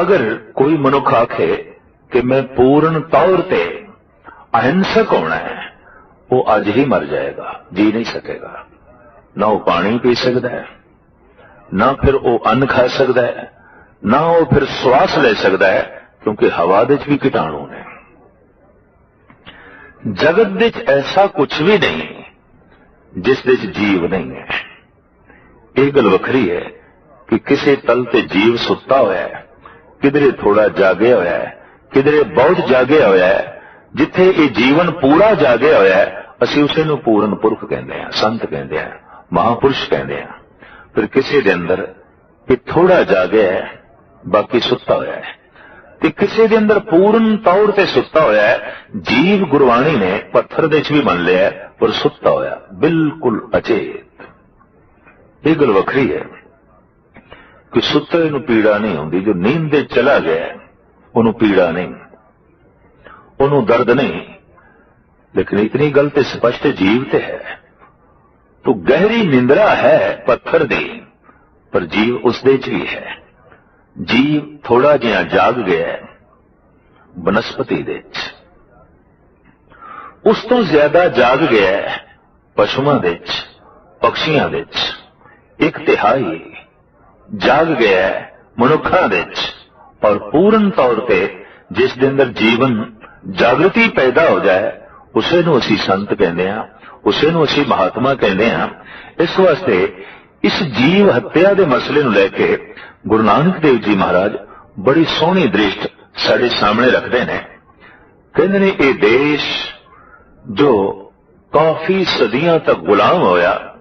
ਅਗਰ ਕੋਈ ਮਨੁੱਖ ਆਖੇ ਕਿ ਮੈਂ ਪੂਰਨ ਤੌਰ ਤੇ ਅਹਿੰਸਕ ਹੋਣਾ ਹੈ, ਉਹ ਅੱਜ ਹੀ ਮਰ ਜਾਏਗਾ, ਜੀ ਨਹੀਂ ਸਕੇਗਾ। ਨਾ ਉਹ ਪਾਣੀ ਪੀ ਸਕਦਾ ਹੈ, ਨਾ ਫਿਰ ਉਹ ਅੰਨ ਖਾ ਸਕਦਾ ਹੈ, ਨਾ ਉਹ ਫਿਰ ਸਵਾਸ ਲੈ ਸਕਦਾ ਹੈ, ਕਿਉਂਕਿ ਹਵਾ ਦੇ ਵਿੱਚ ਵੀ ਕੀਟਾਣੂ ਨੇ। ਜਗਤ ਵਿੱਚ ਐਸਾ ਕੁਝ ਵੀ ਨਹੀਂ, ਜਿਸ ਦੇ ਵਿੱਚ ਜੀਵ ਨਹੀਂ ਹੈ। ਇਹ ਗੱਲ ਵੱਖਰੀ ਹੈ ਕਿ ਕਿਸੇ ਤਲ ਤੇ ਜੀਵ ਸੁੱਤਾ ਹੋਇਆ ਹੈ ਕਿਧਰੇ ਥੋੜਾ ਜਾਗਿਆ ਹੋਇਆ ਹੈ, ਕਿਧਰੇ ਬਹੁਤ ਜਾਗਿਆ ਹੋਇਆ ਹੈ, ਜਿੱਥੇ ਇਹ ਜੀਵਨ ਪੂਰਾ ਜਾਗਿਆ ਹੋਇਆ ਹੈ, ਅਸੀਂ ਉਸੇ ਨੂੰ ਪੂਰਨ ਪੁਰਖ ਕਹਿੰਦੇ ਹਾਂ, ਸੰਤ ਕਹਿੰਦੇ ਹਾਂ, ਮਹਾਪੁਰਸ਼ ਕਹਿੰਦੇ ਹਾਂ। ਫਿਰ ਕਿਸੇ ਦੇ ਅੰਦਰ ਇਹ ਥੋੜਾ ਜਾਗਿਆ ਹੈ, ਬਾਕੀ ਸੁੱਤਾ ਹੋਇਆ ਹੈ। ਤੇ ਕਿਸੇ ਦੇ ਅੰਦਰ ਪੂਰਨ ਤੌਰ ਤੇ ਸੁੱਤਾ ਹੋਇਆ ਹੈ, ਜੀਵ ਗੁਰਬਾਣੀ ਨੇ ਪੱਥਰ ਦੇ ਵਿੱਚ ਵੀ ਮੰਨ ਲਿਆ ਪਰ ਸੁੱਤਾ ਹੋਇਆ, ਬਿਲਕੁਲ ਅਚੇਤ। ਇਹ ਗੱਲ ਵੱਖਰੀ ਹੈ। ਕਿ ਸੁੱਤੇ ਨੂੰ ਪੀੜਾ ਨਹੀਂ ਹੁੰਦੀ, ਜੋ ਨੀਂਦ ਦੇ ਚਲਾ ਗਿਆ ਉਹਨੂੰ ਪੀੜਾ ਨਹੀਂ। ਉਹਨੂੰ ਦਰਦ ਨਹੀਂ। ਲੇਕਿਨ ਇਤਨੀ ਗੱਲ ਤੇ ਸਪਸ਼ਟ ਜੀਵ ਤੇ ਹੈ। ਤੋ ਗਹਿਰੀ ਨਿੰਦਰਾ ਹੈ ਪੱਥਰ ਦੀ, ਪਰ ਜੀਵ ਉਸ ਦੇ ਚ ਵੀ ਹੈ। ਜੀਵ ਥੋੜਾ ਜਿਹਾ ਜਾਗ ਗਿਆ ਬਨਸਪਤੀ ਦੇ ਚ। ਉਸ ਤੋਂ ਜ਼ਿਆਦਾ ਜਾਗ ਗਿਆ ਪਸ਼ੂਆਂ ਦੇ ਚ, ਪਕਸ਼ੀਆਂ ਦੇ ਇੱਕ ਤਿਹਾਈ ਜਾਗ ਗਿਆ ਮਨੁੱਖਾਂ ਦੇ ਔਰ ਪੂਰਨ ਤੌਰ ਤੇ ਜਿਸ ਦੇ ਅੰਦਰ ਜੀਵਨ ਜਾਗਰਤੀ ਪੈਦਾ ਹੋ ਜਾਏ, ਉਸੇ ਨੂੰ ਅਸੀਂ ਸੰਤ ਕਹਿੰਦੇ ਆ ਉਸੇ ਨੂੰ ਅਸੀਂ ਮਹਾਤਮਾ ਕਹਿੰਦੇ ਆ ਇਸ ਵਾਸਤੇ ਇਸ ਜੀਵ ਹੱਤਿਆ ਦੇ ਮਸਲੇ ਨੂੰ ਲੈ ਕੇ ਗੁਰੂ ਨਾਨਕ ਦੇਵ ਜੀ ਮਹਾਰਾਜ ਬੜੀ ਸੋਹਣੀ ਦ੍ਰਿਸ਼ਟ ਸਾਡੇ ਸਾਹਮਣੇ ਰੱਖਦੇ ਨੇ। ਕਹਿੰਦੇ ਨੇ, ਇਹ ਦੇਸ਼ ਜੋ ਕਾਫੀ ਸਦੀਆਂ ਤੱਕ ਗੁਲਾਮ ਹੋਇਆ,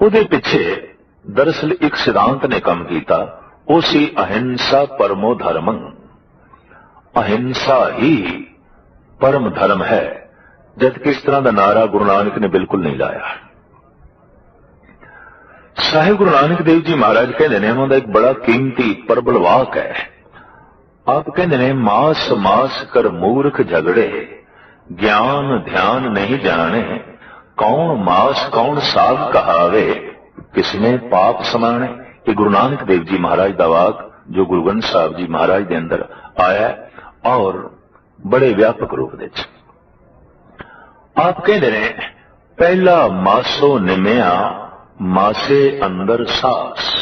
ਉਹਦੇ ਪਿੱਛੇ ਦਰਅਸਲ ਇੱਕ ਸਿਧਾਂਤ ਨੇ ਕੰਮ ਕੀਤਾ, ਉਹ ਸੀ ਅਹਿੰਸਾ ਪਰਮੋ ਧਰਮੰ। ਅਹਿੰਸਾ ਹੀ ਪਰਮ ਧਰਮ ਹੈ, ਜਦ ਕਿ ਇਸ ਤਰ੍ਹਾਂ ਦਾ ਨਾਰਾ ਗੁਰੂ ਨਾਨਕ ਨੇ ਬਿਲਕੁਲ ਨਹੀਂ ਲਾਇਆ। ਸਾਹਿਬ ਗੁਰੂ ਨਾਨਕ ਦੇਵ ਜੀ ਮਹਾਰਾਜ ਕਹਿੰਦੇ ਨੇ, ਉਹਨਾਂ ਦਾ ਇੱਕ ਬੜਾ ਕੀਮਤੀ ਪਰਬਲ ਵਾਕ ਹੈ। ਆਪ ਕਹਿੰਦੇ ਨੇ, ਮਾਸ ਮਾਸ ਕਰ ਮੂਰਖ ਝਗੜੇ, ਗਿਆਨ ਧਿਆਨ ਨਹੀਂ ਜਾਣੇ, ਕੌਣ ਮਾਸ ਕੌਣ ਸਾਗ ਕਹਾਵੇ ਕਿਸੇ ਨੇ ਪਾਪ ਸਮਾਣੇ? ਇਹ ਗੁਰੂ ਨਾਨਕ ਦੇਵ ਜੀ ਮਹਾਰਾਜ ਦਾ ਵਾਕ, ਜੋ ਗੁਰੂ ਗ੍ਰੰਥ ਸਾਹਿਬ ਜੀ ਮਹਾਰਾਜ ਦੇ ਅੰਦਰ ਆਇਆ ਔਰ ਬੜੇ ਵਿਆਪਕ ਰੂਪ ਵਿੱਚ। ਆਪ ਕਹਿੰਦੇ ਨੇ, ਪਹਿਲਾ ਮਾਸੋ ਨਿਮਿਆ, ਮਾਸੇ ਅੰਦਰ ਸਾਸ।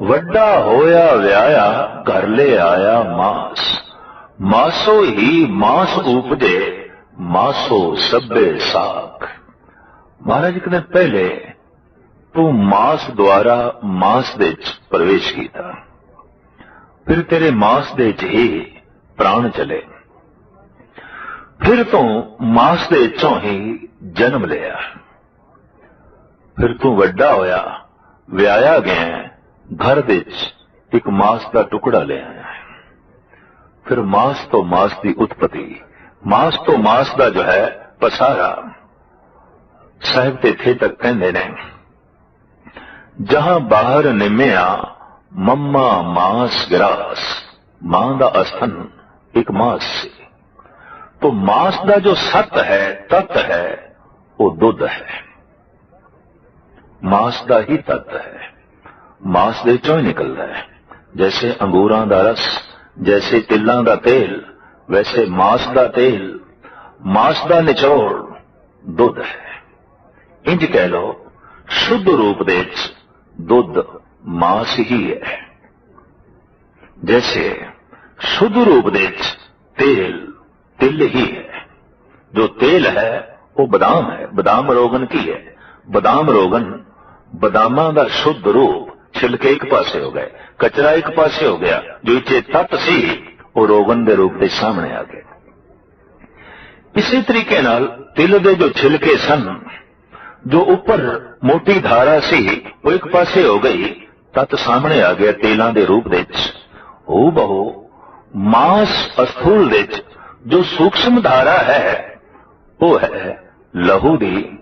ਵੱਡਾ ਹੋਇਆ ਵਿਆਇਆ ਘਰ ਲੈ ਆਇਆ ਮਾਸ। ਮਾਸੋ ਹੀ ਮਾਸ ਉਪਜੇ, ਮਾਸੋ ਸਭੇ ਸਾਖ। ਮਹਾਰਾਜ ਕਹਿੰਦੇ ਪਹਿਲੇ ਤੂੰ ਮਾਸ ਦੁਆਰਾ ਮਾਸ ਦੇ ਵਿੱਚ ਪ੍ਰਵੇਸ਼ ਕੀਤਾ ਫਿਰ ਤੇਰੇ ਮਾਸ ਦੇ ਚ ਹੀ ਪ੍ਰਾਣ ਚਲੇ ਫਿਰ ਤੂੰ ਮਾਸ ਦੇ ਚੋਂ ਹੀ ਜਨਮ ਲਿਆ ਫਿਰ ਤੂੰ ਵੱਡਾ ਹੋਇਆ ਵਿਆਹਿਆ ਗਿਆ ਘਰ ਦੇ ਵਿੱਚ ਇੱਕ ਮਾਸ ਦਾ ਟੁਕੜਾ ਲੈ ਆਇਆ ਫਿਰ ਮਾਸ ਤੋਂ ਮਾਸ ਦੀ ਉਤਪਤੀ ਮਾਸ ਤੋਂ ਮਾਸ ਦਾ ਜੋ ਹੈ ਪਸਾਰਾ صاحب تھے تک پہنے رہے جہاں باہر نمیا، مما ماس گراس ماں دا استن ایک ماس سے۔ تو ماس دا جو ست ہے، تت ہے، وہ دودھ ہے۔ ماس دا ہی تت ہے۔ ماس دے چوئیں نکل رہا ہے۔ جیسے انگوراں دا رس، جیسے تلاں دا تیل، ویسے ماس دا تیل۔ ماس دا نچوڑ دودھ ہے۔ ਇੰਜ ਕਹਿ ਲਓ ਸ਼ੁੱਧ ਰੂਪ ਦੇ ਵਿੱਚ ਦੁੱਧ ਮਾਸ ਹੀ ਹੈ ਜੈਸੇ ਸ਼ੁੱਧ ਰੂਪ ਦੇ ਵਿੱਚ ਤੇਲ तिल ही है जो तेल है वो बदाम है बदाम रोगन की है बदाम रोगन ਬਦਾਮਾਂ ਦਾ ਸ਼ੁੱਧ ਰੂਪ ਛਿਲਕੇ ਇੱਕ ਪਾਸੇ ਹੋ ਗਏ ਕਚਰਾ ਇੱਕ ਪਾਸੇ ਹੋ ਗਿਆ ਜੋ ਇਥੇ ਤਤ ਸੀ ਉਹ ਰੋਗਨ ਦੇ ਰੂਪ ਦੇ ਸਾਹਮਣੇ ਆ ਗਏ ਇਸੇ ਤਰੀਕੇ ਨਾਲ ਤਿਲ ਦੇ ਜੋ ਛਿਲਕੇ ਸਨ ਜੋ ਉੱਪਰ ਮੋਟੀ ਧਾਰਾ ਸੀ, ਉਹ ਇੱਕ ਪਾਸੇ ਹੋ ਗਈ, ਤਤ ਸਾਹਮਣੇ ਆ ਗਿਆ ਤੇਲਾਂ ਦੇ ਰੂਪ ਦੇ ਵਿੱਚ। ਉਹ ਬਹੁ ਮਾਸ ਅਸਥੂਲ ਦੇ ਵਿੱਚ, ਜੋ ਸੂਖਸ਼ਮ ਧਾਰਾ ਹੈ, ਉਹ ਹੈ ਲਹੂ ਦੀ,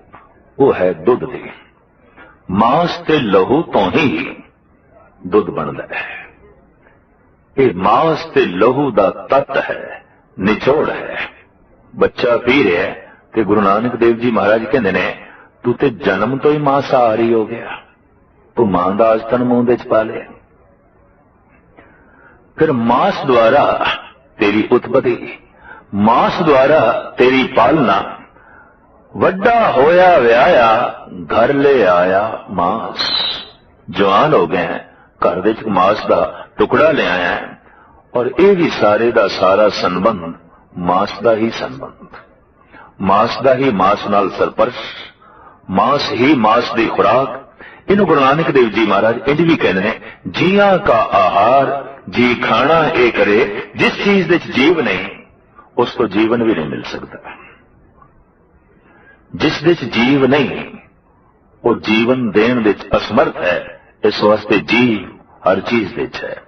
ਉਹ ਹੈ ਦੁੱਧ ਦੀ। ਮਾਸ ਤੇ ਲਹੂ ਤੋਂ ਹੀ ਦੁੱਧ ਬਣਦਾ ਹੈ। ਇਹ ਮਾਸ ਤੇ ਲਹੂ ਦਾ ਤਤ ਹੈ, ਨਿਚੋੜ ਹੈ। ਬੱਚਾ ਪੀ ਰਿਹਾ ਤੇ ਗੁਰੂ ਨਾਨਕ ਦੇਵ ਜੀ ਮਹਾਰਾਜ ਕਹਿੰਦੇ ਨੇ ਤੂੰ ਤੇ ਜਨਮ ਤੋਂ ਹੀ ਮਾਸਾਹਾਰੀ ਹੋ ਗਿਆ। ਤੂੰ ਮਾਂ ਦਾ ਆਸਤਨ ਮੂੰਹ ਦੇ ਚ ਪਾ ਲਿਆ। ਫਿਰ ਮਾਸ ਦੁਆਰਾ ਤੇਰੀ ਉਤਪਤੀ ਮਾਸ ਦੁਆਰਾ ਤੇਰੀ ਪਾਲਣਾ ਵੱਡਾ ਹੋਇਆ ਵਿਆਹਿਆ ਘਰ ਲੈ ਆਇਆ ਮਾਸ। ਜਵਾਨ ਹੋ ਗਏ ਹੈ, ਘਰ ਵਿੱਚ ਮਾਸ ਦਾ ਟੁਕੜਾ ਲੈ ਆਇਆ ਔਰ ਇਹ ਵੀ ਸਾਰੇ ਦਾ ਸਾਰਾ ਸੰਬੰਧ ਮਾਸ ਦਾ ਹੀ ਸੰਬੰਧ। ਮਾਸ ਦਾ ਹੀ ਮਾਸ ਨਾਲ ਸਰਪਰਸ਼ ਮਾਸ ਹੀ ਮਾਸ ਦੀ ਖੁਰਾਕ। ਇਹਨੂੰ ਗੁਰੂ ਨਾਨਕ ਦੇਵ ਜੀ ਮਹਾਰਾਜ ਇੰਜ ਵੀ ਕਹਿੰਦੇ ਨੇ, ਜੀਆਂ ਕਾ ਆਹਾਰ, ਜੀ ਖਾਣਾ ਇਹ ਕਰੇ, ਜਿਸ ਚੀਜ਼ ਦੇ ਜੀਵ ਨਹੀਂ, ਉਸ ਤੋਂ ਜੀਵਨ ਵੀ ਨਹੀਂ ਮਿਲ ਸਕਦਾ। ਜਿਸ ਦੇ ਜੀਵ ਨਹੀਂ, ਉਹ ਜੀਵਨ ਦੇਣ ਵਿੱਚ ਅਸਮਰਥ ਹੈ, ਇਸ ਵਾਸਤੇ ਜੀਵ ਹਰ ਚੀਜ਼ ਵਿੱਚ ਹੈ।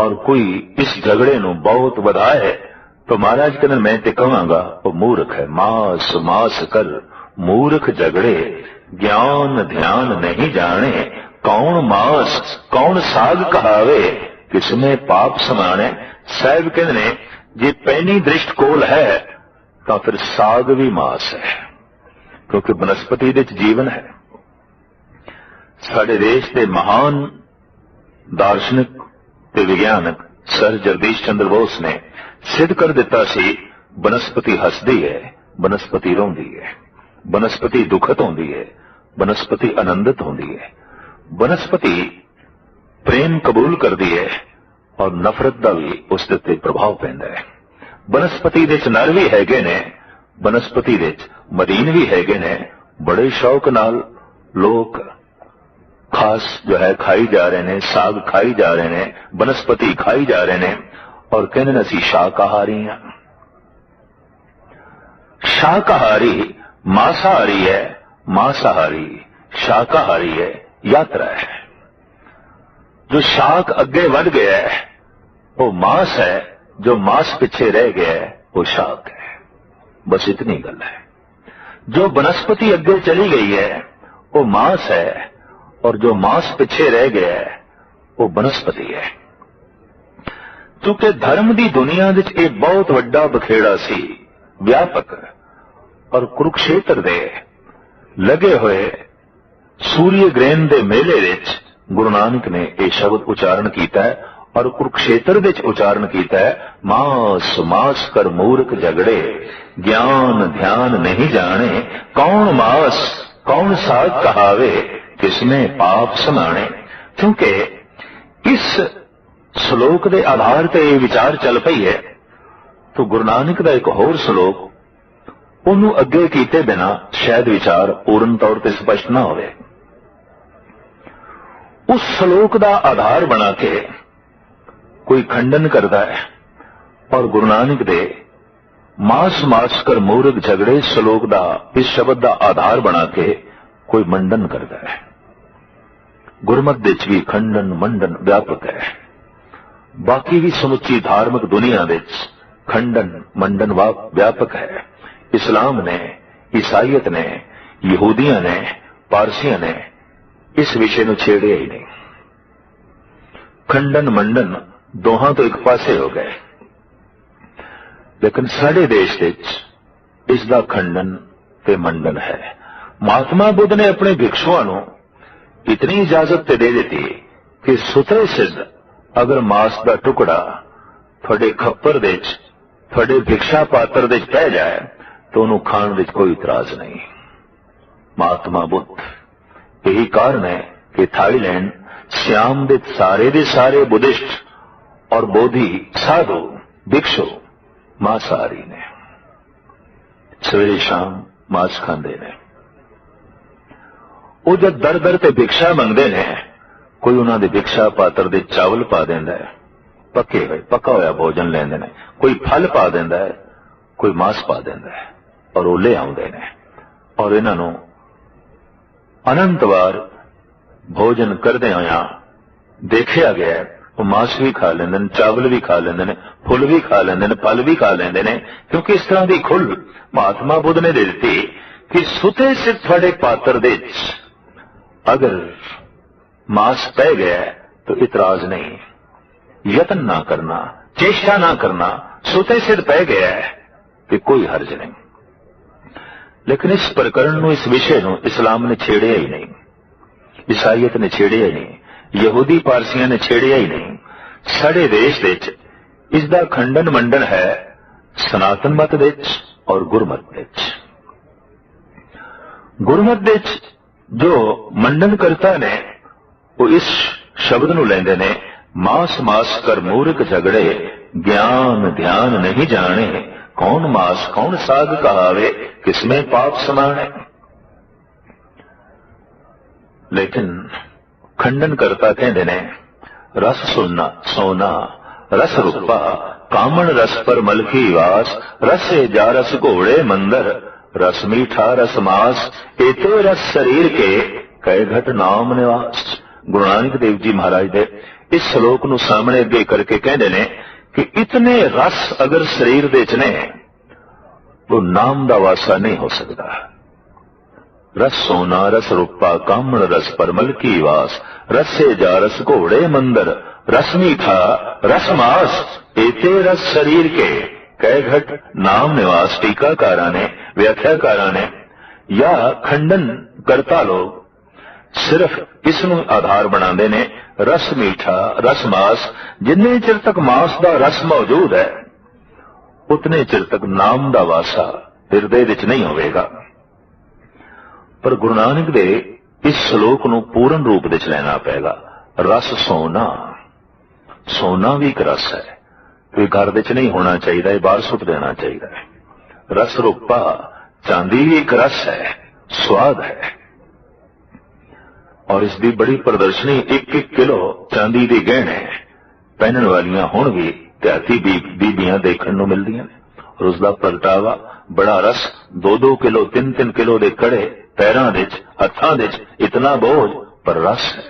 ਔਰ ਕੋਈ ਇਸ ਝਗੜੇ ਨੂੰ ਬਹੁਤ ਵਧਾਏ ਤਾਂ ਮਹਾਰਾਜ ਕਹਿੰਦੇ ਮੈਂ ਤੇ ਕਹਾਂਗਾ, ਉਹ ਮੂਰਖ ਹੈ, ਮਾਸ ਮਾਸ ਕਰ ਮੂਰਖ ਝਗੜੇ ਗਿਆਨ ਧਿਆਨ ਨਹੀਂ ਜਾਣੇ, ਕੌਣ ਮਾਸ, ਕੌਣ ਸਾਗ ਕਹਾਵੇ ਕਿਸਨੇ ਪਾਪ ਸਮਾਣੇ। ਸਾਹਿਬ ਕਹਿੰਦੇ ਨੇ, ਜੇ ਪੈਣੀ ਦ੍ਰਿਸ਼ਟ ਕੋਲ ਹੈ, ਤਾਂ ਫਿਰ ਸਾਗ ਵੀ ਮਾਸ ਹੈ, ਕਿਉਂਕਿ ਬਨਸਪਤੀ ਦੇ ਚ ਜੀਵਨ ਹੈ। ਸਾਡੇ ਦੇਸ਼ ਦੇ ਮਹਾਨ ਦਾਰਸ਼ਨਿਕ ਤੇ ਵਿਗਿਆਨਕ ਸਰ ਜਗਦੀਸ਼ ਚੰਦਰ ਬੋਸ ਨੇ ਸਿੱਧ ਕਰ ਦਿੱਤਾ ਸੀ, ਬਨਸਪਤੀ ਹੱਸਦੀ ਹੈ, ਬਨਸਪਤੀ ਰੋਂਦੀ ਹੈ। ਬਨਸਪਤੀ ਦੁਖਤ ਹੁੰਦੀ ਹੈ ਬਨਸਪਤੀ ਆਨੰਦਿਤ ਹੁੰਦੀ ਹੈ ਬਨਸਪਤੀ ਪ੍ਰੇਮ ਕਬੂਲ ਕਰਦੀ ਹੈ ਔਰ ਨਫ਼ਰਤ ਦਾ ਵੀ ਉਸ ਦੇ ਉੱਤੇ ਪ੍ਰਭਾਵ ਪੈਂਦਾ ਹੈ ਬਨਸਪਤੀ ਦੇ ਨਰ ਵੀ ਹੈਗੇ ਨੇ, ਬਨਸਪਤੀ ਦੇ ਮਦੀਨ ਵੀ ਹੈਗੇ ਨੇ, ਬੜੇ ਸ਼ੌਕ ਨਾਲ ਲੋਕ ਖਾਸ ਜੋ ਹੈ ਖਾਈ ਜਾ ਰਹੇ ਨੇ, ਸਾਗ ਖਾਈ ਜਾ ਰਹੇ ਨੇ, ਬਨਸਪਤੀ ਖਾਈ ਜਾ ਰਹੇ ਨੇ ਔਰ ਕਹਿੰਦੇ ਨੇ ਅਸੀਂ ਸ਼ਾਕਾਹਾਰੀ ਹਾਂ। ਸ਼ਾਕਾਹਾਰੀ ਮਾਸਾਹਾਰੀ ਹੈ ਮਾਸਾਹਾਰੀ ਸ਼ਾਕਾਹਾਰੀ ਹੈ ਯਾਤਰਾ ਹੈ ਜੋ ਸ਼ਾਕ ਅੱਗੇ ਵੱਧ ਗਿਆ ਹੈ ਉਹ ਮਾਸ ਹੈ ਜੋ ਮਾਸ ਪਿੱਛੇ ਰਹਿ ਗਿਆ ਹੈ ਉਹ ਸ਼ਾਕ ਹੈ ਬਸ ਇਤਨੀ ਗੱਲ ਹੈ ਜੋ ਬਨਸਪਤੀ ਅੱਗੇ ਚਲੀ ਗਈ ਹੈ ਉਹ ਮਾਸ ਹੈ और जो मांस पिछे रह गया है ਉਹ ਬਨਸਪਤੀ ਹੈ ਕਿਉਂਕਿ ਧਰਮ ਦੀ ਦੁਨੀਆ ਵਿੱਚ ਇਹ ਬਹੁਤ ਵੱਡਾ ਬਖੇੜਾ ਸੀ ਵਿਆਪਕ ਔਰ ਕੁਰੂਕਸ਼ੇਤਰ ਦੇ ਲਗੇ ਹੋਏ ਸੂਰਯ ਗ੍ਰਹਿਣ ਦੇ ਮੇਲੇ ਵਿੱਚ ਗੁਰੂ ਨਾਨਕ ਨੇ ਇਹ ਸ਼ਬਦ ਉਚਾਰਨ ਕੀਤਾ ਹੈ ਔਰ ਕੁਰੂਕਸ਼ੇਤਰ ਵਿੱਚ ਉਚਾਰਨ ਕੀਤਾ ਹੈ, ਮਾਸ ਮਾਸ ਕਰ ਮੂਰਖ ਝਗੜੇ, ਗਿਆਨ ਧਿਆਨ ਨਹੀਂ ਜਾਣੇ, ਕੌਣ ਮਾਸ, ਕੌਣ ਸਾਗ ਕਹਾਵੇ, ਕਿਸਨੇ ਪਾਪ ਸਮਾਣੇ ਕਿਉਂਕਿ ਇਸ ਸ਼ਲੋਕ ਦੇ ਆਧਾਰ ਤੇ ਇਹ ਵਿਚਾਰ ਚੱਲ ਪਈ ਹੈ। ਤਾਂ ਗੁਰੂ ਨਾਨਕ ਦਾ ਇੱਕ ਹੋਰ ਸ਼ਲੋਕ ਉਹਨੂੰ ਅੱਗੇ ਕੀਤੇ ਬਿਨਾ ਸ਼ਾਇਦ ਵਿਚਾਰ ਪੂਰਨ ਤੌਰ ਤੇ ਸਪਸ਼ਟ ਨਾ ਹੋਵੇ। ਉਸ ਸ਼ਲੋਕ ਦਾ ਆਧਾਰ ਬਣਾ ਕੇ ਕੋਈ ਖੰਡਨ ਕਰਦਾ ਹੈ ਔਰ ਗੁਰੂ ਨਾਨਕ ਦੇ ਮਾਸ ਮਾਸ ਕਰ ਮੂਰਖ ਝਗੜੇ ਸ਼ਲੋਕ ਦਾ, ਇਸ ਸ਼ਬਦ ਦਾ ਆਧਾਰ ਬਣਾ ਕੇ ਕੋਈ ਮੰਡਨ ਕਰਦਾ ਹੈ। ਗੁਰਮਤ ਦੇ ਚ ਵੀ ਖੰਡਨ ਮੰਡਨ ਵਿਆਪਕ ਹੈ। ਬਾਕੀ ਵੀ ਸਮੁੱਚੀ ਧਾਰਮਿਕ ਦੁਨੀਆ ਵਿੱਚ ਖੰਡਨ ਮੰਡਨ ਵਿਆਪਕ ਹੈ। ਇਸਲਾਮ ਨੇ ਈਸਾਈਅਤ ਨੇ ਯਹੂਦੀਆਂ ਨੇ ਪਾਰਸੀਆਂ ਨੇ ਇਸ ਵਿਸ਼ੇ ਨੂੰ ਛੇੜਿਆ ਹੀ ਨਹੀਂ ਖੰਡਨ ਮੰਡਨ ਦੋਹਾਂ ਤੋਂ ਇੱਕ ਪਾਸੇ ਹੋ ਗਏ ਲੇਕਿਨ ਸਾਡੇ ਦੇਸ਼ ਵਿੱਚ ਇਸ ਦਾ ਖੰਡਨ ਤੇ ਮੰਡਨ ਹੈ ਮਹਾਤਮਾ ਬੁੱਧ ਨੇ ਆਪਣੇ ਭਿਕਸ਼ੂਆਂ ਨੂੰ ਇਤਨੀ ਇਜਾਜ਼ਤ ਤੇ ਦੇ ਦਿੱਤੀ ਕਿ ਸੁਤੇ ਸਿੱਧ ਅਗਰ ਮਾਸ ਦਾ ਟੁਕੜਾ ਤੁਹਾਡੇ ਖੱਪਰ ਦੇ ਵਿੱਚ ਤੁਹਾਡੇ ਭਿਕਸ਼ਾ ਪਾਤਰ ਦੇ ਵਿੱਚ ਪੈ ਜਾਏ ਤਾਂ ਉਹਨੂੰ ਖਾਣ ਵਿੱਚ ਕੋਈ ਇਤਰਾਜ਼ ਨਹੀਂ। ਮਹਾਤਮਾ ਬੁੱਧ, ਇਹੀ ਕਾਰਨ ਹੈ ਕਿ ਥਾਈਲੈਂਡ ਸਿਆਮ ਦੇ ਸਾਰੇ ਦੇ ਸਾਰੇ ਬੁੱਧਿਸਟ ਔਰ ਬੋਧੀ ਸਾਧੂ, ਭਿਕਸ਼ੂ, ਮਾਸਾਹਾਰੀ ਨੇ। ਸਵੇਰੇ ਸ਼ਾਮ ਮਾਸ ਖਾਂਦੇ ਨੇ। ਉਹ ਜਦ ਦਰ ਦਰ ਤੇ ਭਿਕਸ਼ਾ ਮੰਗਦੇ ਨੇ, ਕੋਈ ਉਹਨਾਂ ਦੇ ਭਿਕਸ਼ਾ ਪਾਤਰ ਦੇ ਚਾਵਲ ਪਾ ਦਿੰਦਾ ਹੈ। ਪੱਕੇ ਹੋਏ, ਪੱਕਾ ਹੋਇਆ ਭੋਜਨ ਲੈਂਦੇ ਨੇ। ਕੋਈ ਫਲ ਪਾ ਦਿੰਦਾ ਹੈ, ਕੋਈ ਮਾਸ ਪਾ ਦਿੰਦਾ ਹੈ। ਔਰ ਉਹ ਲੈ ਆਉਂਦੇ ਨੇ। ਔਰ ਇਹਨਾਂ ਨੂੰ ਅਨੰਤ ਵਾਰ ਭੋਜਨ ਕਰਦੇ ਹੋਇਆ ਦੇਖਿਆ ਗਿਆ ਉਹ ਮਾਸ ਵੀ ਖਾ ਲੈਂਦੇ ਨੇ, ਚਾਵਲ ਵੀ ਖਾ ਲੈਂਦੇ ਨੇ, ਫੁੱਲ ਵੀ ਖਾ ਲੈਂਦੇ ਨੇ, ਫਲ ਵੀ ਖਾ ਲੈਂਦੇ ਨੇ, ਕਿਉਂਕਿ ਇਸ ਤਰ੍ਹਾਂ ਦੀ ਖੁੱਲ ਮਹਾਤਮਾ ਬੁੱਧ ਨੇ ਦੇ ਦਿੱਤੀ ਕਿ ਸੁਤੇ ਸਿਰ ਤੁਹਾਡੇ ਪਾਤਰ ਦੇ ਵਿੱਚ। ਅਗਰ ਮਾਸ ਪੈ ਗਿਆ ਤਾਂ ਇਤਰਾਜ਼ ਨਹੀਂ। ਯਤਨ ਨਾ ਕਰਨਾ, ਚੇਸ਼ਟਾ ਨਾ ਕਰਨਾ, ਸੁਤੇ ਸਿਰ ਪੈ ਗਿਆ ਤੇ ਕੋਈ ਹਰਜ ਨਹੀਂ। ਲੇਕਿਨ ਇਸ ਪ੍ਰਕਰਨ ਨੂੰ, ਇਸ ਵਿਸ਼ੇ ਨੂੰ ਇਸਲਾਮ ਨੇ ਛੇੜਿਆ ਹੀ ਨਹੀਂ। ਈਸਾਈਅਤ ਨੇ ਛੇੜਿਆ ਹੀ ਨਹੀਂ। ਯਹੂਦੀ ਪਾਰਸੀਆਂ ਨੇ ਛੇੜਿਆ ਹੀ ਨਹੀਂ। ਸਾਡੇ ਦੇਸ਼ ਵਿੱਚ ਇਸ ਦਾ ਖੰਡਨ ਮੰਡਨ ਹੈ ਸਨਾਤਨ ਮਤ ਵਿੱਚ ਔਰ ਗੁਰਮਤ ਵਿੱਚ। ਗੁਰਮਤ ਵਿੱਚ ਜੋ ਮੰਡਨ ਕਰਤਾ ਨੇ, ਉਹ ਇਸ ਸ਼ਬਦ ਨੂੰ ਲੈਂਦੇ ਨੇ ਮਾਸ ਮਾਸ ਕਰ ਮੂਰਖ ਝਗੜੇ ਗਿਆਨ ਧਿਆਨ ਨਹੀਂ ਜਾਣੇ ਕੌਣ ਮਾਸ, ਕੌਣ ਸਾਧ ਕਹਾਵੇ, ਕਿਸਮੇ ਪਾਪ ਸਮਾਣੇ। ਲੇਕਿਨ ਖੰਡਨ ਕਰਤਾ ਕਹਿੰਦੇ ਨੇ, ਰਸ ਸੁਨਣਾ ਸੋਨਾ, ਰਸ ਰੂਪਾ, ਕਾਮਣ ਰਸ ਪਰ ਮਲਕੀ ਵਾਸ, ਰਸੇ ਜਾ ਰਸ ਘੋੜੇ ਮੰਦਰ, ਰਸ ਮੀਠਾ ਰਸ ਮਾਸ ਇਤੇ ਰਸ ਸਰੀਰ ਕੇ ਕੈ ਘਟ ਨਾਮ ਨਿਵਾਸ। ਗੁਰੂ ਨਾਨਕ ਦੇਵ ਜੀ ਮਹਾਰਾਜ ਦੇ ਇਸ ਸ਼ਲੋਕ ਨੂੰ ਸਾਹਮਣੇ ਅੱਗੇ ਕਰਕੇ ਕਹਿੰਦੇ ਨੇ ਕਿ ਇਤਨੇ ਰਸ ਅਗਰ ਸਰੀਰ ਦੇ ਚ ਨੇ ਉਹ ਨਾਮ ਦਾ ਵਾਸਾ ਨਹੀਂ ਹੋ ਸਕਦਾ ਰਸ ਸੋਨਾ ਰਸ ਰੂਪਾ ਕਾਮਣ ਰਸ ਪਰਮਲ ਕੀ ਵਾਸ ਰਸੇ ਜਾ ਰਸ ਘੋੜੇ ਮੰਦਰ ਰਸ ਮੀਠਾ ਰਸ ਮਾਸ ਇਤੇ ਰਸ ਸਰੀਰ ਕੇ ਕਹਿ ਘਟ ਨਾਮ ਨਿਵਾਸ ਟੀਕਾਕਾਰਾਂ ਨੇ ਵਿਆਖਿਆਕਾਰਾਂ ਨੇ ਜਾਂ ਖੰਡਨ ਕਰਤਾ ਲੋਗ ਸਿਰਫ ਇਸ ਨੂੰ ਆਧਾਰ ਬਣਾਉਂਦੇ ਨੇ ਰਸ ਮੀਠਾ, ਰਸ ਮਾਸ, ਜਿੰਨੇ ਚਿਰ ਤੱਕ ਮਾਸ ਦਾ ਰਸ ਮੌਜੂਦ ਹੈ, ਉਤਨੇ ਚਿਰ ਤੱਕ ਨਾਮ ਦਾ ਵਾਸਾ ਹਿਰਦੇ ਵਿੱਚ ਨਹੀਂ ਹੋਵੇਗਾ। ਪਰ ਗੁਰੂ ਨਾਨਕ ਦੇ ਇਸ ਸ਼ਲੋਕ ਨੂੰ ਪੂਰਨ ਰੂਪ ਵਿੱਚ ਲੈਣਾ ਪਏਗਾ। ਰਸ ਸੋਨਾ। ਸੋਨਾ ਵੀ ਇੱਕ ਰਸ ਹੈ। ਕੋਈ ਘਰ ਵਿੱਚ ਨਹੀਂ ਹੋਣਾ ਚਾਹੀਦਾ, ਇਹ ਬਾਹਰ ਸੁੱਟ ਦੇਣਾ ਚਾਹੀਦਾ ਹੈ। ਰਸ ਰੂਪਾ, ਚਾਂਦੀ ਵੀ ਇੱਕ ਰਸ ਹੈ, ਸਵਾਦ ਹੈ। ਔਰ ਇਸ ਦੀ ਬੜੀ ਪ੍ਰਦਰਸ਼ਨੀ 1-1 ਕਿਲੋ ਚਾਂਦੀ ਦੇ ਗਹਿਣੇ ਪਹਿਨਣ ਵਾਲੀਆਂ ਹੁਣ ਵੀ ਧਿਆਤੀ ਬੀਬੀਆਂ ਦੇਖਣ ਨੂੰ ਮਿਲਦੀਆਂ ਨੇ। ਔਰ ਉਸ ਦਾ ਪਲਟਾਵਾ, ਬੜਾ ਰਸ 2-2 ਕਿਲੋ 3-3 ਕਿਲੋ ਦੇ ਕੜੇ ਪੈਰਾਂ ਵਿੱਚ, ਹੱਥਾਂ ਵਿੱਚ, ਇਤਨਾ ਬੋਝ, ਪਰ ਰਸ ਹੈ।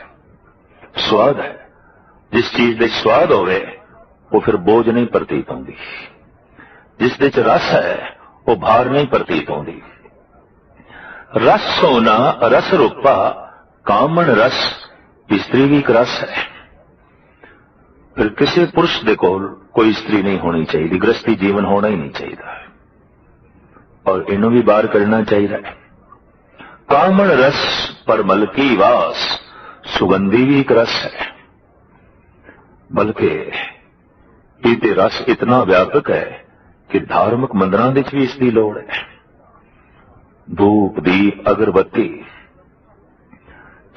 ਸਵਾਦ ਹੈ। ਜਿਸ ਚੀਜ਼ ਦੇ ਸਵਾਦ ਹੋਵੇ, ਉਹ ਫਿਰ ਬੋਝ ਨਹੀਂ ਪ੍ਰਤੀਤ ਹੁੰਦੀ। ਜਿਸ ਦੇ ਚ ਰਸ ਹੈ, ਉਹ ਭਾਰ ਨਹੀਂ ਪ੍ਰਤੀਤ ਹੁੰਦੀ। ਰਸ ਸੋਨਾ, ਰਸ ਰੂਪਾ ਕਾਮਣ ਰਸ ਇਸਤਰੀ ਵੀ ਇੱਕ ਰਸ ਹੈ ਫਿਰ ਕਿਸੇ ਪੁਰਸ਼ ਦੇ ਕੋਲ ਕੋਈ ਇਸਤਰੀ ਨਹੀਂ ਹੋਣੀ ਚਾਹੀਦੀ ਗ੍ਰਸਤੀ ਜੀਵਨ ਹੋਣਾ ਹੀ ਨਹੀਂ ਚਾਹੀਦਾ ਔਰ ਇਹਨੂੰ ਵੀ ਬਾਹਰ ਕਰਨਾ ਚਾਹੀਦਾ ਹੈ ਕਾਮਣ ਰਸ ਪਰ ਮਲਕੀ ਵਾਸ ਸੁਗੰਧੀ ਵੀ ਇੱਕ ਰਸ ਹੈ ਬਲਕਿ ਇਹ ਤੇ ਰਸ ਇਤਨਾ ਵਿਆਪਕ ਹੈ ਕਿ ਧਾਰਮਿਕ ਮੰਦਰਾਂ ਵਿੱਚ ਵੀ ਇਸ ਦੀ ਲੋੜ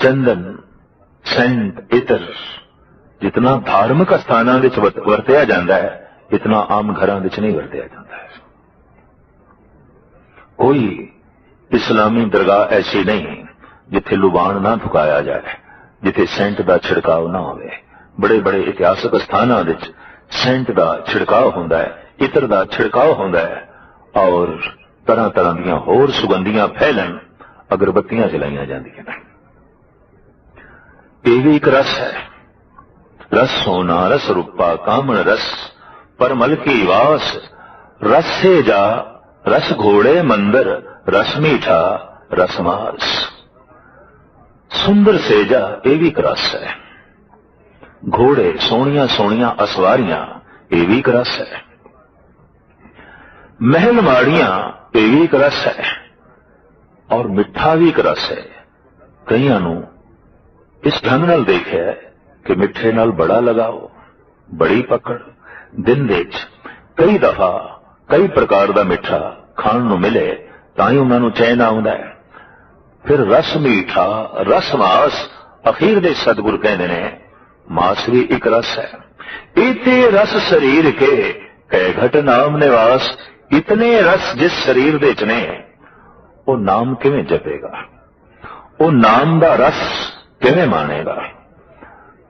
ਹੈ ਧੂਪ ਦੀਪ ਚੰਦਨ, ਸੈਂਟ, ਇਤਰ, ਜਿਤਨਾ ਧਾਰਮਿਕ ਸਥਾਨਾਂ ਵਿੱਚ ਵਰਤਿਆ ਜਾਂਦਾ ਹੈ, ਇਤਨਾ ਆਮ ਘਰਾਂ ਵਿੱਚ ਨਹੀਂ ਵਰਤਿਆ ਜਾਂਦਾ ਹੈ। ਕੋਈ ਇਸਲਾਮੀ ਦਰਗਾਹ ਐਸੀ ਨਹੀਂ ਜਿੱਥੇ ਲੁਬਾਨ ਨਾ ਫੁਕਾਇਆ ਜਾਏ ਜਿੱਥੇ ਸੈਂਟ ਦਾ ਛਿੜਕਾਅ ਨਾ ਹੋਵੇ। ਬੜੇ ਬੜੇ ਇਤਿਹਾਸਕ ਸਥਾਨਾਂ ਵਿੱਚ ਸੈਂਟ ਦਾ ਛਿੜਕਾਅ ਹੁੰਦਾ ਹੈ, ਇਤਰ ਦਾ ਛਿੜਕਾਅ ਹੁੰਦਾ ਹੈ ਔਰ ਤਰ੍ਹਾਂ ਤਰ੍ਹਾਂ ਦੀਆਂ ਹੋਰ ਸੁਗੰਧੀਆਂ ਫੈਲਣ, ਅਗਰਬੱਤੀਆਂ ਜਲਾਈਆਂ ਜਾਂਦੀਆਂ ਨੇ। ਇਹ ਵੀ ਇੱਕ ਰਸ ਹੈ ਰਸ ਸੋਨਾ ਰਸ ਰੂਪਾ ਕਾਮਣ ਰਸ ਪਰਮਲ ਕੀ ਵਾਸ ਰਸੇ ਜਾ ਰਸ ਘੋੜੇ ਮੰਦਰ ਰਸ ਮੀਠਾ ਰਸ ਮਾਸ ਸੁੰਦਰ ਸੇਜਾ ਇਹ ਵੀ ਇੱਕ ਰਸ ਹੈ ਘੋੜੇ ਸੋਹਣੀਆਂ ਸੋਹਣੀਆਂ ਅਸਵਾਰੀਆਂ ਇਹ ਵੀ ਇੱਕ ਰਸ ਹੈ ਮਹਿਲ ਮਾੜੀਆਂ ਇਹ ਵੀ ਇੱਕ ਰਸ ਹੈ ਔਰ ਮਿੱਠਾ ਵੀ ਇੱਕ ਰਸ ਹੈ ਕਈਆਂ ਨੂੰ ਇਸ ਢੰਗ ਨਾਲ ਦੇਖਿਆ ਕਿ ਮਿੱਠੇ ਨਾਲ ਬੜਾ ਲਗਾਓ, ਬੜੀ ਪਕੜ, ਦਿਨ ਵਿੱਚ ਕਈ ਦਫਾ ਕਈ ਪ੍ਰਕਾਰ ਦਾ ਮਿੱਠਾ ਖਾਣ ਨੂੰ ਮਿਲੇ ਤਾਂ ਹੀ ਉਹਨਾਂ ਨੂੰ ਚੈਨ ਆਉਂਦਾ ਹੈ। ਫਿਰ ਰਸ ਮੀਠਾ, ਰਸ ਮਾਸ ਅਖੀਰ ਦੇ ਸਤਿਗੁਰ ਕਹਿੰਦੇ ਨੇ, ਮਾਸ ਵੀ ਇੱਕ ਰਸ ਹੈ। ਇਤੇ ਰਸ ਸਰੀਰ ਕੇ ਕਹਿ ਘਟ ਨਾਮ ਨਿਵਾਸ, ਇਤਨੇ ਰਸ ਜਿਸ ਸਰੀਰ ਦੇ ਚ ਨੇ, ਉਹ ਨਾਮ ਕਿਵੇਂ ਜਪੇਗਾ? ਉਹ ਨਾਮ ਦਾ ਰਸ ਕਿਵੇਂ ਮਾਣੇਗਾ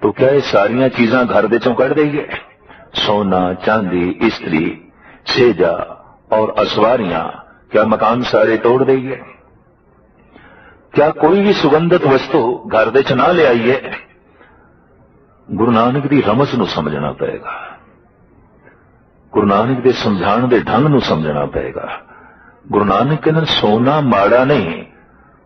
ਤੋ ਕਿਆ ਇਹ ਸਾਰੀਆਂ ਚੀਜ਼ਾਂ ਘਰ ਦੇ ਚੋਂ ਕੱਢ ਦਈਏ ਸੋਨਾ ਚਾਂਦੀ ਇਸਤਰੀ ਸੇਜਾ ਔਰ ਅਸਵਾਰੀਆਂ क्या मकान सारे तोड़ देंगे क्या कोई भी सुगंधित वस्तु घर ਦੇ ਚ ਨਾ ਲਿਆਈਏ ਗੁਰੂ ਨਾਨਕ ਦੀ ਰਮਜ਼ ਨੂੰ ਸਮਝਣਾ ਪਏਗਾ ਗੁਰੂ ਨਾਨਕ ਦੇ ਸਮਝਾਉਣ ਦੇ ਢੰਗ ਨੂੰ ਸਮਝਣਾ ਪਏਗਾ ਗੁਰੂ ਨਾਨਕ ਕਹਿੰਦੇ ਸੋਨਾ ਮਾੜਾ ਨਹੀਂ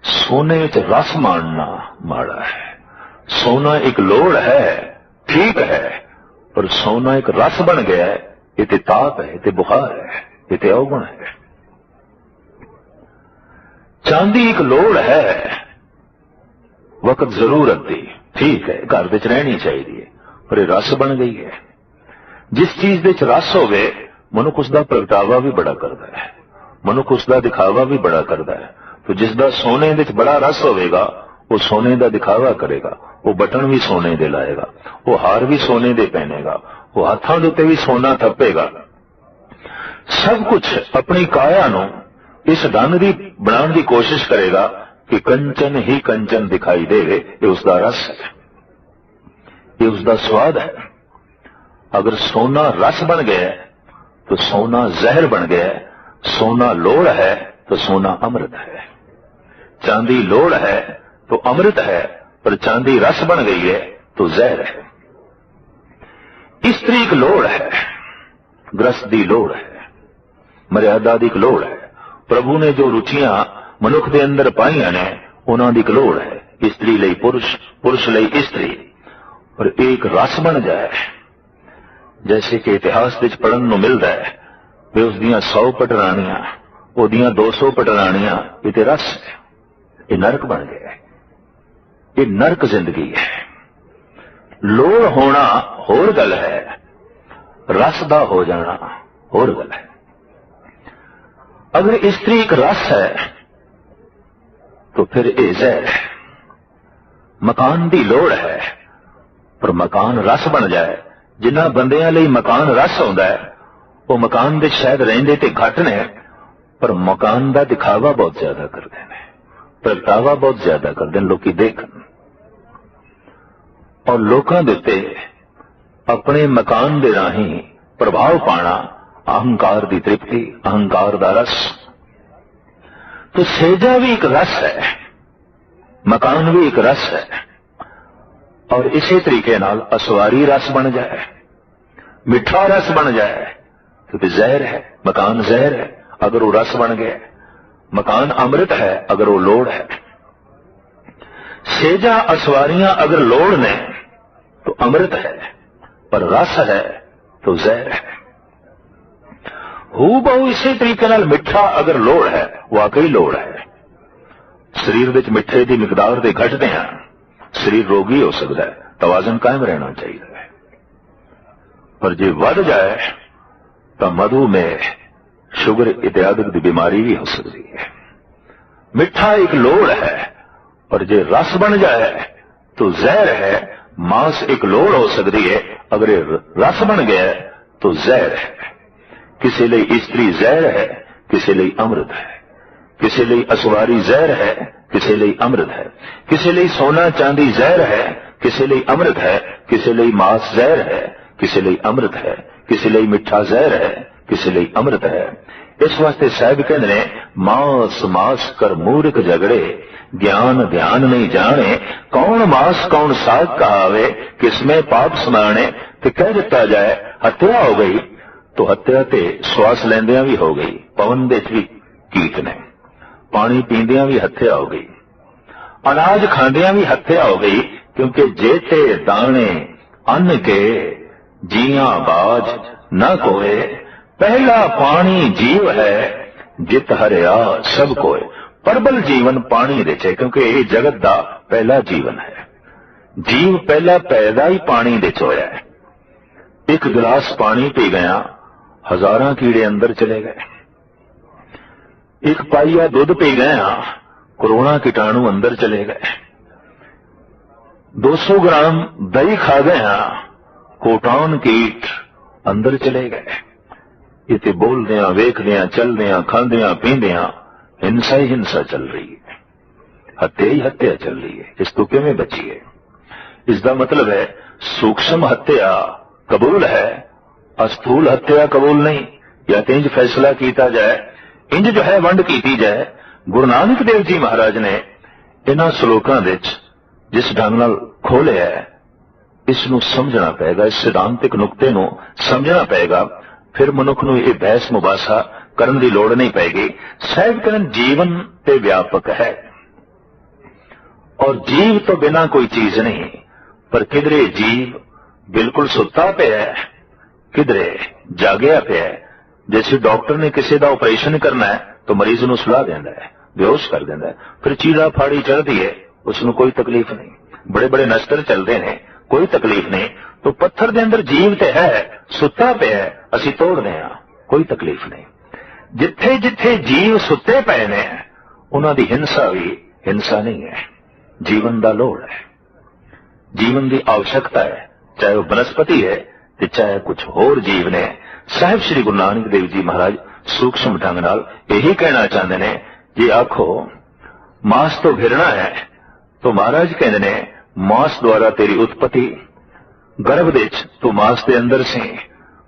ਸੋਨੇ ਵਿੱਚ ਰਸ ਮਾਣਨਾ ਮਾੜਾ ਹੈ। ਸੋਨਾ ਇੱਕ ਲੋੜ ਹੈ, ਠੀਕ ਹੈ, ਪਰ ਸੋਨਾ ਇੱਕ ਰਸ ਬਣ ਗਿਆ ਹੈ, ਇਹ ਤੇ ਤਾਪ ਹੈ ਤੇ ਬੁਖਾਰ ਹੈ, ਇਹ ਤੇ ਔਗਣ ਹੈ। ਚਾਂਦੀ ਇੱਕ ਲੋੜ ਹੈ, ਵਕਤ ਜ਼ਰੂਰਤ ਦੀ ਠੀਕ ਹੈ, ਘਰ ਵਿੱਚ ਰਹਿਣੀ ਚਾਹੀਦੀ ਹੈ, ਪਰ ਇਹ ਰਸ ਬਣ ਗਈ ਹੈ। ਜਿਸ ਚੀਜ਼ ਦੇ ਚ ਰਸ ਹੋਵੇ, ਮਨੁੱਖ ਉਸ ਦਾ ਪ੍ਰਗਟਾਵਾ ਵੀ ਬੜਾ ਕਰਦਾ ਹੈ। ਮਨੁੱਖ ਉਸ ਦਾ ਦਿਖਾਵਾ ਵੀ ਬੜਾ ਕਰਦਾ ਹੈ। ਤੇ ਜਿਸ ਦਾ ਸੋਨੇ ਵਿੱਚ ਬੜਾ ਰਸ ਹੋਵੇਗਾ ਉਹ ਸੋਨੇ ਦਾ ਦਿਖਾਵਾ ਕਰੇਗਾ ਉਹ ਬਟਨ ਵੀ ਸੋਨੇ ਦੇ ਲਾਏਗਾ ਉਹ ਹਾਰ ਵੀ ਸੋਨੇ ਦੇ ਪਹਿਨੇਗਾ ਉਹ ਹੱਥਾਂ ਦੇ ਉੱਤੇ ਵੀ ਸੋਨਾ ਥੱਪੇਗਾ ਸਭ ਕੁਝ ਆਪਣੀ ਕਾਇਆ ਨੂੰ ਇਸ ਢੰਗ ਦੀ ਬਣਾਉਣ ਦੀ ਕੋਸ਼ਿਸ਼ ਕਰੇਗਾ ਕਿ ਕੰਚਨ ਹੀ ਕੰਚਨ ਦਿਖਾਈ ਦੇਵੇ ਇਹ ਉਸ ਦਾ ਰਸ ਹੈ ਇਹ ਉਸ ਦਾ ਸਵਾਦ ਹੈ ਅਗਰ ਸੋਨਾ ਰਸ ਬਣ ਗਿਆ तो सोना जहर बन गया सोना लोड़ है तो सोना अमृत है चांदी लोड़ है तो अमृत है पर चांदी रस बन गई है तो जहर है स्त्री की लोड़ है ग्रस्त की लोड़ है ਮਰਿਆਦਾ ਦੀ ਇੱਕ ਲੋੜ ਹੈ ਪ੍ਰਭੂ ਨੇ ਜੋ ਰੁਚੀਆਂ ਮਨੁੱਖ ਦੇ ਅੰਦਰ ਪਾਈਆਂ ਨੇ ਉਹਨਾਂ ਦੀ ਇੱਕ ਲੋੜ ਹੈ ਇਸਤਰੀ ਲਈ ਪੁਰਸ਼ ਪੁਰਸ਼ ਲਈ ਇਸਤਰੀ ਪਰ ਇੱਕ ਰਸ ਬਣ ਜਾਏ ਜੈਸੇ ਕਿ ਇਤਿਹਾਸ ਵਿੱਚ ਪੜਨ ਨੂੰ ਮਿਲਦਾ ਹੈ ਕਿ ਉਸ ਦੀਆਂ 100 ਪਟਰਾਣੀਆਂ ਉਹਦੀਆਂ 200 ਪਟਰਾਣੀਆਂ ਇਹ ਤੇ ਰਸ ਹੈ ਇਹ ਨਰਕ ਬਣ ਗਿਆ ਹੈ ਇਹ ਨਰਕ ਜ਼ਿੰਦਗੀ ਹੈ ਲੋੜ ਹੋਣਾ ਹੋਰ ਗੱਲ ਹੈ ਰਸ ਦਾ ਹੋ ਜਾਣਾ ਹੋਰ ਗੱਲ ਹੈ अगर स्त्री एक रस है तो फिर ये जहर है मकान की लोड़ है पर मकान रस बन जाए ਜਿਨ੍ਹਾਂ ਬੰਦਿਆਂ ਲਈ ਮਕਾਨ ਰਸ ਹੁੰਦਾ ਹੈ ਉਹ ਮਕਾਨ ਦੇ ਸ਼ਾਇਦ ਰਹਿੰਦੇ ਤੇ ਘੱਟ ਨੇ ਪਰ ਮਕਾਨ ਦਾ ਦਿਖਾਵਾ ਬਹੁਤ ਜ਼ਿਆਦਾ ਕਰਦੇ ਨੇ ਪ੍ਰਗਟਾਵਾ ਬਹੁਤ ਜ਼ਿਆਦਾ ਕਰਦੇ ਨੇ ਲੋਕੀ ਦੇਖਣ ਔਰ ਲੋਕਾਂ ਦੇ ਉੱਤੇ ਆਪਣੇ ਮਕਾਨ ਦੇ ਰਾਹੀਂ ਪ੍ਰਭਾਵ ਪਾਣਾ ਅਹੰਕਾਰ ਦੀ ਤ੍ਰਿਪਤੀ ਅਹੰਕਾਰ ਦਾ ਰਸ तो सेजा भी एक रस है मकान भी एक रस है और इसी तरीके नाल असवारी रस बन जाए मिठा रस बन जाए क्योंकि जहर है मकान जहर है अगर वो रस बन गया मकान अमृत है अगर वो लोड़ है सेजा असवारियां अगर लोड़ ने تو امرت ہے، پر رس ہے تو زہر ہے۔ ہو بہو اسی طریقے مٹھا اگر لوڑ ہے، واقعی لوڑ ہے۔ شریر سریر چیز مقدار سے گٹھتے ہیں شریر روگی ہو سکتا ہے، توازن قائم رہنا چاہیے پر جی ود جائے تو مدو مے شوگر اتیادر بیماری بھی ہو سکتی ہے۔ مٹھا ایک لوڑ ہے اور جی رس بن جائے، تو زہر ہے ਮਾंस ਇੱਕ ਲੋੜ ਹੋ ਸਕਦੀ ਹੈ ਅਗਰ ਇਹ ਰਸ ਬਣ ਗਿਆ ਤਾਂ ਜ਼ਹਿਰ ਹੈ ਕਿਸੇ ਲਈ ਇਸਤਰੀ ਜ਼ਹਿਰ ਹੈ ਕਿਸੇ ਲਈ ਅੰਮ੍ਰਿਤ ਹੈ ਕਿਸੇ ਲਈ ਅਸਵਾਰੀ ਜ਼ਹਿਰ ਹੈ ਕਿਸੇ ਲਈ ਅੰਮ੍ਰਿਤ ਹੈ ਕਿਸੇ ਲਈ ਸੋਨਾ ਚਾਂਦੀ ਜ਼ਹਿਰ ਹੈ ਕਿਸੇ ਲਈ ਅੰਮ੍ਰਿਤ ਹੈ ਕਿਸੇ ਲਈ ਮਾਸ ਜ਼ਹਿਰ ਹੈ ਕਿਸੇ ਲਈ ਅੰਮ੍ਰਿਤ ਹੈ ਕਿਸੇ ਲਈ ਮਿੱਠਾ ਜ਼ਹਿਰ ਹੈ ਕਿਸੇ ਲਈ ਅੰਮ੍ਰਿਤ ਹੈ ਇਸ ਵਾਸਤੇ ਸਾਹਿਬ ਕਹਿੰਦੇ ਨੇ, ਮਾਸ ਮਾਸ ਕਰ ਮੂਰਖ ਝਗੜੇ ਗਿਆਨ ਧਿਆਨ ਨਹੀਂ ਜਾਣੇ, ਕੌਣ ਮਾਸ ਕੌਣ ਸਾਗ ਕਹਾਵੇ ਕਿਸਮੇ ਪਾਪ ਸਮਾਣੇ ਤੇ ਕਹਿ ਦਿੱਤਾ ਜਾਏ, ਹੱਤਿਆ ਹੋ ਗਈ, ਤੋ ਹੱਤਿਆ ਤੇ ਸਵਾਸ ਲੈਂਦਿਆਂ ਵੀ ਹੋ ਗਈ, ਪਵਨ ਦੇ ਵੀ ਕੀਟ ਨੇ, ਪਾਣੀ ਪੀਂਦਿਆਂ ਵੀ ਹੱਤਿਆ ਹੋ ਗਈ, ਅਨਾਜ ਖਾਂਦਿਆਂ ਵੀ ਹੱਤਿਆ ਹੋ ਗਈ, ਕਿਉਂਕਿ ਜੇਤੇ ਦਾਣੇ ਅੰਨ ਕੇ ਜੀਆਂ ਬਾਜ ਨਾ ਕੋਏ ਪਹਿਲਾ ਪਾਣੀ ਜੀਵ ਹੈ, ਜਿਤ ਹਰਿਆ ਸਭ ਕੋਏ ਪਰਬਲ ਜੀਵਨ ਪਾਣੀ ਦੇ ਚ ਕਿਉਂਕਿ ਇਹ ਜਗਤ ਦਾ ਪਹਿਲਾ ਜੀਵਨ ਹੈ। ਜੀਵ ਪਹਿਲਾ ਪੈਦਾ ਹੀ ਪਾਣੀ ਦੇ ਚ ਹੋਇਆ ਹੈ। ਇੱਕ ਗਲਾਸ ਪਾਣੀ ਪੀ ਗਿਆ, ਹਜ਼ਾਰਾਂ ਕੀੜੇ ਅੰਦਰ ਚਲੇ ਗਏ। ਇੱਕ ਪਾਈਆ ਦੁੱਧ ਪੀ ਗਿਆ ਕਰੋਨਾ ਕੀਟਾਣੂ ਅੰਦਰ ਚਲੇ ਗਏ। 200 ਗ੍ਰਾਮ ਦਹੀਂ ਖਾ ਗਿਆ, ਕੋਟਾਨ ਕੀਟ ਅੰਦਰ ਚਲੇ ਗਏ। ਇਤੇ ਬੋਲਦੇ ਆ ਵੇਖਦੇ ਆ ਚੱਲਦੇ ਆ ਖਾਂਦੇ ਆ ਪੀਂਦੇ ਆ ਹਿੰਸਾ ਹੀ ਹਿੰਸਾ ਚੱਲ ਰਹੀ ਹੈ। ਹੱਤਿਆ ਹੀ ਹੱਤਿਆ ਚੱਲ ਰਹੀ ਹੈ। ਇਸ ਤੋਂ ਕਿਵੇਂ ਬਚੀਏ? ਇਸ ਦਾ ਮਤਲਬ ਹੈ, ਸੂਖਸ਼ਮ ਹੱਤਿਆ ਕਬੂਲ ਹੈ, ਅਸਥੂਲ ਹੱਤਿਆ ਕਬੂਲ ਨਹੀਂ। ਜਾਂ ਤੇ ਇੰਜ ਫੈਸਲਾ ਕੀਤਾ ਜਾਏ, ਇੰਜ ਜੋ ਹੈ ਵੰਡ ਕੀਤੀ ਜਾਏ। ਗੁਰੂ ਨਾਨਕ ਦੇਵ ਜੀ ਮਹਾਰਾਜ ਨੇ ਇਹਨਾਂ ਸ਼ਲੋਕਾਂ ਵਿੱਚ ਜਿਸ ਢੰਗ ਨਾਲ ਖੋਲਿਆ ਇਸ ਨੂੰ ਸਮਝਣਾ ਪਏਗਾ, ਇਸ ਸਿਧਾਂਤਿਕ ਨੁਕਤੇ ਨੂੰ ਸਮਝਣਾ ਪਏਗਾ। ਫਿਰ ਮਨੁੱਖ ਨੂੰ ਇਹ ਬਹਿਸ ਮੁਬਾਸਾ ਕਰਨ ਦੀ ਲੋੜ ਨਹੀਂ ਪੈਗੀ। ਸਹਿਬ ਕਰਨ ਜੀਵਨ ਤੇ ਵਿਆਪਕ ਹੈ। ਔਰ ਜੀਵ ਤੋਂ ਬਿਨਾ ਕੋਈ ਚੀਜ਼ ਨਹੀਂ ਪਰ ਕਿਧਰੇ ਜੀਵ ਬਿਲਕੁਲ ਸੁੱਤਾ ਪਿਆ ਹੈ ਕਿਧਰੇ ਜਾਗਿਆ ਪਿਆ ਹੈ। ਜੈਸੇ ਡਾਕਟਰ ਨੇ ਕਿਸੇ ਦਾ ਆਪਰੇਸ਼ਨ ਕਰਨਾ ਹੈ ਤਾਂ ਮਰੀਜ਼ ਨੂੰ ਸੁਲਾ ਦਿੰਦਾ ਹੈ ਬੇਹੋਸ਼ ਕਰ ਦਿੰਦਾ ਹੈ। ਫਿਰ ਚੀੜਾ ਫਾੜੀ ਚੜਦੀ ਹੈ ਉਸ ਨੂੰ ਕੋਈ ਤਕਲੀਫ ਨਹੀਂ। ਬੜੇ ਬੜੇ ਨਸ਼ਤਰ ਚੱਲਦੇ ਨੇ ਕੋਈ ਤਕਲੀਫ ਨਹੀਂ। ਤੋ ਪੱਥਰ ਦੇ ਅੰਦਰ ਜੀਵ ਤੇ ਹੈ ਸੁੱਤਾ ਪਿਆ ਹੈ, ਅਸੀਂ ਤੋੜਦੇ ਹਾਂ, ਕੋਈ ਤਕਲੀਫ ਨਹੀਂ। ਜਿੱਥੇ ਜਿੱਥੇ ਜੀਵ ਸੁੱਤੇ ਪਏ ਨੇ, ਉਹਨਾਂ ਦੀ ਹਿੰਸਾ ਵੀ ਹਿੰਸਾ ਨਹੀਂ ਹੈ, ਜੀਵਨ ਦਾ ਲੋੜ ਹੈ। ਜੀਵਨ ਦੀ ਆਵਸ਼ਕਤਾ ਹੈ, ਚਾਹੇ ਉਹ ਬਨਸਪਤੀ ਹੈ ਤੇ ਚਾਹੇ ਕੁਝ ਹੋਰ ਜੀਵ ਨੇ। ਸਾਹਿਬ ਸ੍ਰੀ ਗੁਰੂ ਨਾਨਕ ਦੇਵ ਜੀ ਮਹਾਰਾਜ ਸੂਖਸ਼ਮ ਢੰਗ ਨਾਲ ਇਹੀ ਕਹਿਣਾ ਚਾਹੁੰਦੇ ਨੇ ਜੇ ਆਖੋ, ਮਾਸ ਤੋਂ ਘਿਰਣਾ ਹੈ ਤਾਂ ਮਹਾਰਾਜ ਕਹਿੰਦੇ ਨੇ, ਮਾਸ ਦੁਆਰਾ ਤੇਰੀ ਉਤਪਤੀ, ਗਰਭ ਦੇ ਵਿੱਚ ਤੂੰ ਮਾਸ ਦੇ ਅੰਦਰ ਸੀ।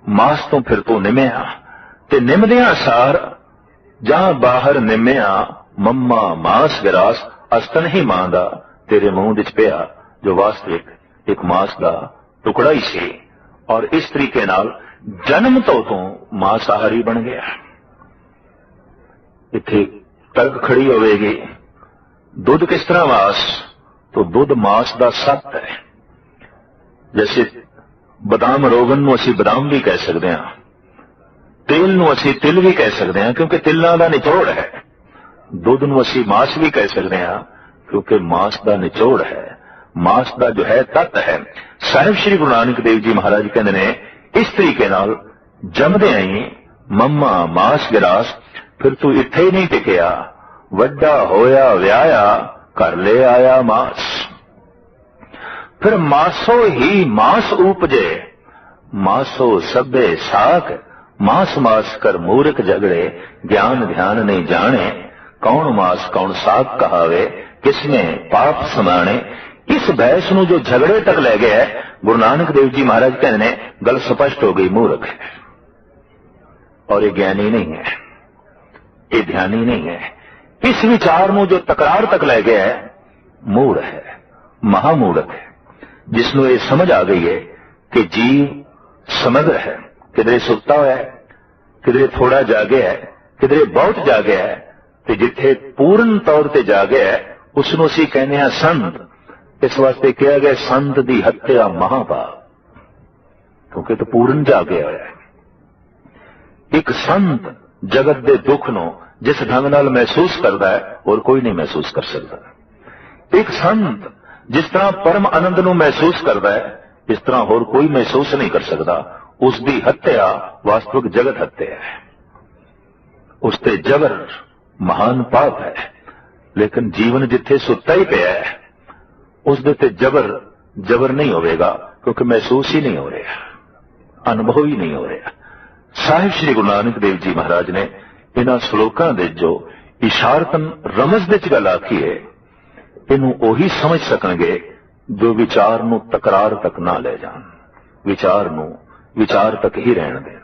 ਮਾਸ ਤੋਂ ਫਿਰ ਤੋਂ ਨਿਮਿਆ ਤੇ ਨਿਮਦਿਆਂ ਸਾਰ ਜਾਂ ਬਾਹਰ ਨਿਮਿਆ ਮੰਮਾ ਮਾਸ ਵਿਰਾਸ ਅਸਤਨ ਹੀ ਮਾਂ ਦਾ ਤੇਰੇ ਮੂੰਹ ਵਿੱਚ ਪਿਆ, ਜੋ ਵਾਸਤਵਿਕ ਇੱਕ ਮਾਸ ਦਾ ਟੁਕੜਾ ਹੀ ਸੀ। ਔਰ ਇਸ ਤਰੀਕੇ ਨਾਲ ਜਨਮ ਤੋਂ ਤੋਂ ਮਾਸਾਹਾਰੀ ਬਣ ਗਿਆ। ਇੱਥੇ ਤਰਕ ਖੜੀ ਹੋਵੇਗੀ। ਦੁੱਧ ਕਿਸ ਤਰ੍ਹਾਂ ਮਾਸ ਤਾਂ ਦੁੱਧ ਮਾਸ ਦਾ ਸੱਤ ਹੈ। ਜੈਸੇ ਬਦਾਮ ਰੋਗਨ ਨੂੰ ਅਸੀਂ ਬਦਾਮ ਵੀ ਕਹਿ ਸਕਦੇ ਹਾਂ। ਤੇਲ ਨੂੰ ਅਸੀਂ ਤਿਲ ਵੀ ਕਹਿ ਸਕਦੇ ਹਾਂ, ਕਿਉਂਕਿ ਤਿਲਾਂ ਦਾ ਨਿਚੋੜ ਹੈ। ਦੁੱਧ ਨੂੰ ਅਸੀਂ ਮਾਸ ਵੀ ਕਹਿ ਸਕਦੇ ਹਾਂ, ਕਿਉਂਕਿ ਮਾਸ ਦਾ ਨਿਚੋੜ ਹੈ। ਮਾਸ ਦਾ ਜੋ ਹੈ, ਤਤ ਹੈ। ਸਾਹਿਬ ਸ੍ਰੀ ਗੁਰੂ ਨਾਨਕ ਦੇਵ ਜੀ ਮਹਾਰਾਜ ਕਹਿੰਦੇ ਨੇ, ਇਸ ਤਰੀਕੇ ਨਾਲ ਜੰਮਦੇ ਆਈ, ਮੰਮਾ ਮਾਸ ਗਿਰਾਸ, ਫਿਰ ਤੂੰ ਇੱਥੇ ਹੀ ਨਹੀਂ ਟਿਕਿਆ। ਵੱਡਾ ਹੋਇਆ, ਵਿਆਹਿਆ, ਘਰ ਲੈ ਆਇਆ ਮਾਸ। ਫਿਰ ਮਾਸੋ ਹੀ ਮਾਸ ਉਪਜੇ। ਮਾਸੋ ਸਭੇ ਸਾਖ, ਮਾਸ ਮਾਸ ਕਰ ਮੂਰਖ ਝਗੜੇ ਗਿਆਨ ਧਿਆਨ ਨਹੀਂ ਜਾਣੇ। ਕੌਣ ਮਾਸ, ਕੌਣ ਸਾਖ ਕਹਾਵੇ, ਕਿਸਨੇ ਪਾਪ ਸਮਾਣੇ। ਇਸ ਬਹਿਸ ਨੂੰ ਜੋ ਝਗੜੇ ਤੱਕ ਲੈ ਗਿਆ ਗੁਰੂ ਨਾਨਕ ਦੇਵ ਜੀ ਮਹਾਰਾਜ ਕਹਿੰਦੇ ਨੇ, ਗੱਲ ਸਪਸ਼ਟ ਹੋ ਗਈ, ਮੂਰਖ ਹੈ। ਔਰ ਇਹ ਗਿਆਨੀ ਨਹੀਂ ਹੈ। ਇਹ ਧਿਆਨੀ ਨਹੀਂ ਹੈ। ਇਸ ਵਿਚਾਰ ਨੂੰ ਜੋ ਤਕਰਾਰ ਤੱਕ ਲੈ ਗਿਆ ਹੈ, ਮੂੜ ਹੈ ਮਹਾਮੂਰਖ ਹੈ। ਜਿਸ ਨੂੰ ਇਹ ਸਮਝ ਆ ਗਈ ਹੈ ਕਿ ਜੀਵ ਸਮਗਰ ਹੈ ਕਿਧਰੇ ਸੁੱਤਾ ਹੋਇਆ ਹੈ ਕਿਧਰੇ ਥੋੜਾ ਜਾਗਿਆ ਹੈ ਕਿਧਰੇ ਬਹੁਤ ਜਾਗਿਆ ਹੈ ਤੇ ਜਿੱਥੇ ਪੂਰਨ ਤੌਰ ਤੇ ਜਾਗਿਆ ਹੈ ਉਸ ਨੂੰ ਅਸੀਂ ਕਹਿੰਦੇ ਹਾਂ ਸੰਤ ਇਸ ਵਾਸਤੇ ਕਿਹਾ ਗਿਆ ਸੰਤ ਦੀ ਹੱਤਿਆ ਮਹਾਪਾਪ ਕਿਉਂਕਿ ਤਾਂ ਪੂਰਨ ਜਾਗਿਆ ਹੋਇਆ ਹੈ ਇੱਕ ਸੰਤ ਜਗਤ ਦੇ ਦੁੱਖ ਨੂੰ ਜਿਸ ਢੰਗ ਨਾਲ ਮਹਿਸੂਸ ਕਰਦਾ ਹੈ ਹੋਰ ਕੋਈ ਨਹੀਂ ਮਹਿਸੂਸ ਕਰ ਸਕਦਾ ਇੱਕ ਸੰਤ ਜਿਸ ਤਰ੍ਹਾਂ ਪਰਮ ਆਨੰਦ ਨੂੰ ਮਹਿਸੂਸ ਕਰਦਾ ਹੈ, ਇਸ ਤਰ੍ਹਾਂ ਹੋਰ ਕੋਈ ਮਹਿਸੂਸ ਨਹੀਂ ਕਰ ਸਕਦਾ। ਉਸ ਦੀ ਹੱਤਿਆ ਵਾਸਤਵਿਕ ਜਗਤ ਹੱਤਿਆ ਹੈ। ਉਸ ਤੇ ਜਬਰ ਮਹਾਨ ਪਾਪ ਹੈ। ਲੇਕਿਨ ਜੀਵਨ ਜਿੱਥੇ ਸੁੱਤਾ ਹੀ ਪਿਆ ਹੈ, ਉਸ ਦੇ ਤੇ ਜਬਰ ਜਬਰ ਨਹੀਂ ਹੋਵੇਗਾ, ਕਿਉਂਕਿ ਮਹਿਸੂਸ ਹੀ ਨਹੀਂ ਹੋ ਰਿਹਾ। ਅਨੁਭਵ ਹੀ ਨਹੀਂ ਹੋ ਰਿਹਾ। ਸਾਹਿਬ ਸ੍ਰੀ ਗੁਰੂ ਨਾਨਕ ਦੇਵ ਜੀ ਮਹਾਰਾਜ ਨੇ ਇਹਨਾਂ ਸ਼ਲੋਕਾਂ ਦੇ ਜੋ ਇਸ਼ਾਰਤਨ ਰਮਜ਼ ਦੇ ਚ ਗੱਲ ਆਖੀ ਹੈ ਇਹਨੂੰ ਉਹੀ ਸਮਝ ਸਕਣਗੇ ਜੋ ਵਿਚਾਰ ਨੂੰ ਤਕਰਾਰ ਤੱਕ ਨਾ ਲੈ ਜਾਣ। ਵਿਚਾਰ ਨੂੰ ਵਿਚਾਰ ਤੱਕ ਹੀ ਰਹਿਣ ਦੇਣ।